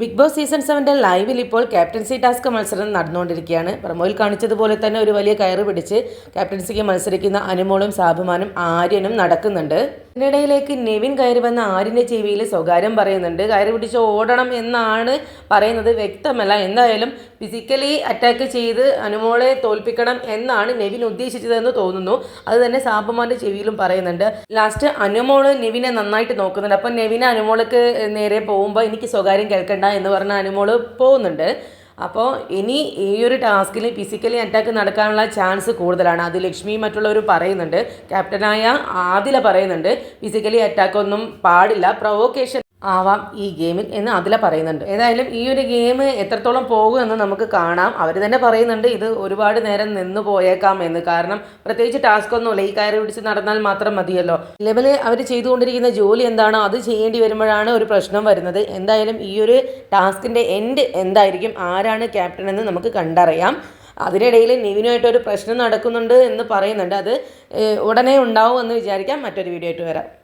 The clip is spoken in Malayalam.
ബിഗ് ബോസ് സീസൺ സെവന്റെ ലൈവിൽ ഇപ്പോൾ ക്യാപ്റ്റൻസി ടാസ്ക് മത്സരം നടന്നുകൊണ്ടിരിക്കുകയാണ്. പ്രമോയിൽ കാണിച്ചതുപോലെ തന്നെ ഒരു വലിയ കയറ് പിടിച്ച് ക്യാപ്റ്റൻസിക്ക് മത്സരിക്കുന്ന അനുമോളും സാബുമാനും ആര്യനും നടക്കുന്നുണ്ട്. ഇതിനിടയിലേക്ക് നെവിൻ കയറി വന്ന ആര്യന്റെ ചെവിയിൽ സ്വകാര്യം പറയുന്നുണ്ട്. കയറി പിടിച്ച് ഓടണം എന്നാണ് പറയുന്നത്. വ്യക്തമല്ല. എന്തായാലും ഫിസിക്കലി അറ്റാക്ക് ചെയ്ത് അനുമോളെ തോൽപ്പിക്കണം എന്നാണ് നെവിൻ ഉദ്ദേശിച്ചതെന്ന് തോന്നുന്നു. അത് തന്നെ സാബുമാന്റെ ചെവിയിലും പറയുന്നുണ്ട്. ലാസ്റ്റ് അനുമോൾ നെവിനെ നന്നായിട്ട് നോക്കുന്നുണ്ട്. അപ്പം നെവിനെ അനുമോൾക്ക് നേരെ പോകുമ്പോൾ എനിക്ക് സ്വകാര്യം കേൾക്കണ്ട എന്ന് പറഞ്ഞ അനുമോൾ പോകുന്നുണ്ട്. അപ്പോൾ ഇനി ഈ ഒരു ടാസ്കിൽ ഫിസിക്കലി അറ്റാക്ക് നടക്കാനുള്ള ചാൻസ് കൂടുതലാണ്. അത് ലക്ഷ്മി മറ്റുള്ളവർ പറയുന്നുണ്ട്. ക്യാപ്റ്റനായ ആദില പറയുന്നുണ്ട്. ഫിസിക്കലി അറ്റാക്ക് ഒന്നും പാടില്ല. പ്രൊവോക്കേഷൻ ആവാം ഈ ഗെയിമിൽ എന്ന് അതില പറയുന്നുണ്ട്. ഏതായാലും ഈ ഒരു ഗെയിം എത്രത്തോളം പോകും എന്ന് നമുക്ക് കാണാം. അവർ തന്നെ പറയുന്നുണ്ട് ഇത് ഒരുപാട് നേരം നിന്ന് പോയേക്കാം എന്ന്. കാരണം പ്രത്യേകിച്ച് ടാസ്ക് ഒന്നുമില്ല ഈ കയറി പിടിച്ച് നടന്നാൽ മാത്രം മതിയല്ലോ. ലെവൽ അവർ ചെയ്തുകൊണ്ടിരിക്കുന്ന ജോലി എന്താണോ അത് ചെയ്യേണ്ടി വരുമ്പോഴാണ് ഒരു പ്രശ്നം വരുന്നത്. എന്തായാലും ഈ ഒരു ടാസ്കിന്റെ എൻഡ് എന്തായിരിക്കും? ആരാണ് ക്യാപ്റ്റൻ എന്ന് നമുക്ക് കണ്ടറിയാം. അതിനിടയിൽ നിവിനുമായിട്ട് ഒരു പ്രശ്നം നടക്കുന്നുണ്ട് എന്ന് പറയുന്നുണ്ട്. അത് ഉടനെ ഉണ്ടാവും എന്ന് വിചാരിക്കാം. മറ്റൊരു വീഡിയോ ആയിട്ട് വരാം.